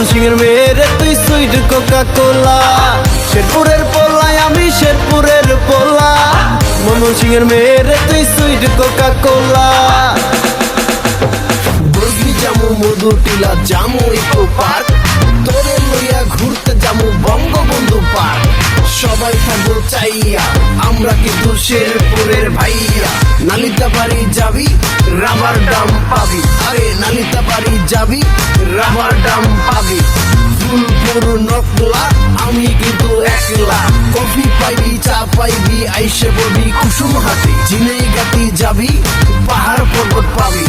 ময়মন সিংহের মেয়েরে তুই সুইট কোকা কোলা শেরপুরের পোলায় আমি শেরপুরের পোলা। ময়মন সিংহের মেয়েরে তুই সুইট কোকা কোলা জামু জামু, ইকো পার্ক। তোরে লইয়া ঘুরতে জামু, বঙ্গবন্ধু পার্ক। সবাই থাকব চাইয়া, আমরা কিন্তু শেরপুরের ভাইয়া। নালিতা বাড়ি যাবি রাবার ডাম পাবি। আরে নালিতা বাড়ি যাবি, রাবার ডাম পাবি। ফুলপুর নকলা আমি কিন্তু একলা। কফি পাইবি, চা পাইবি, আইসে বলবি কুসুম হাতি। জিনেই গাতি যাবি, পাহাড় পর্বত পাবি।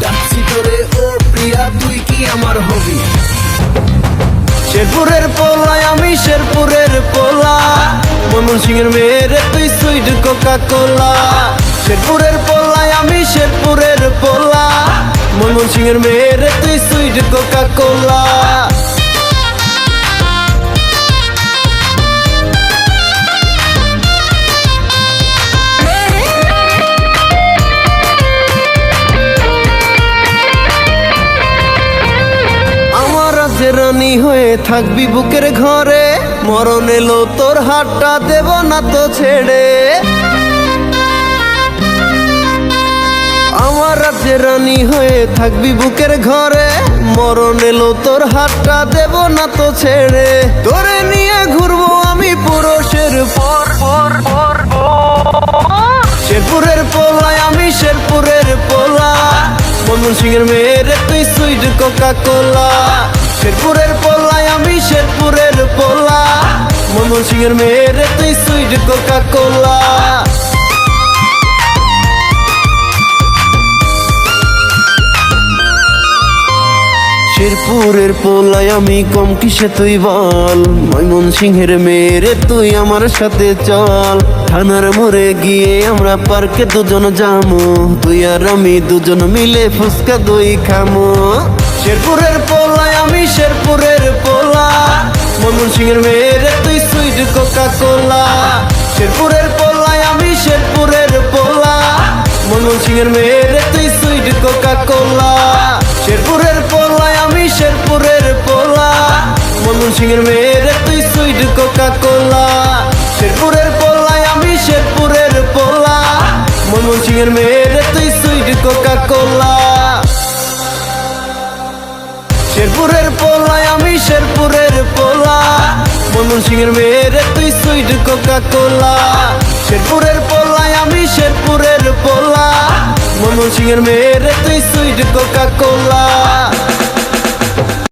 ডাকছি তোরে, ও প্রিয়া, তুই কি আমার হবি? শেরপুরের পোলায়, আমি শেরপুরের পোলা। ময়মন সিংহের মেয়েরে তুই সুইট কোকা কোলা শেরপুরের পোলা ময়মন সিংহের মেয়েরে তুই সুইট কোকা কোলা রানী হয়ে থাকবি বুকের ঘরে, মরণ এলো তোর হাতটা দেব না তো ছেড়ে। রাজ্যের রানী হয়ে থাকবি বুকের ঘরে, মরণ এলো তোর হাতটা দেব না তো ছেড়ে। তোরে নিয়ে ঘুরবো আমি পুরুষের পর। পর পর শেরপুরের পোলায়, আমি শেরপুরের পোলা। মনমোহন সিংয়ের মেয়েরে তুই সুইট কোকা কোলা শেরপুরের পোলায়, আমি শেরপুরের পোলা। মনমোহন সিংয়ের মেয়েরে তুই সুইট কোকা কোলা শেরপুরের পোলায় আমি কম কিসে তুই বল? ময়মন সিংহের মেয়েরে তুই আমার সাথে চল। থানার মোড়ে গিয়ে আমরা পার্কে দুজন যামু। তুই আর আমি দুজন মিলে ফুচকা দই খামো। শেরপুরের পোলায় আমি শেরপুরের পোলা। ময়মন সিংহের মেয়েরে তুই সুইট কোকা কোলা শেরপুরের পোলায় আমি শেরপুরের পোলা। ময়মন সিংহের মেয়েরে মনমোহন সিংহের মেয়েরে তুই সুইট কোকা কোলা শেরপুরের পোলায় আমি শেরপুরের পোলা। মনমোহন সিংহের মেয়েরে তুই সুইট কোকা কোলা শেরপুরের পোলায় আমি শেরপুরের পোলা। মনমোহন সিংহের মেয়েরে তুই সুইট কোকা কোলা শেরপুরের পোলায় আমি শেরপুরের পোলা। মনমোহন সিংহের মেয়েরে তুই সুইট কোকা কোলা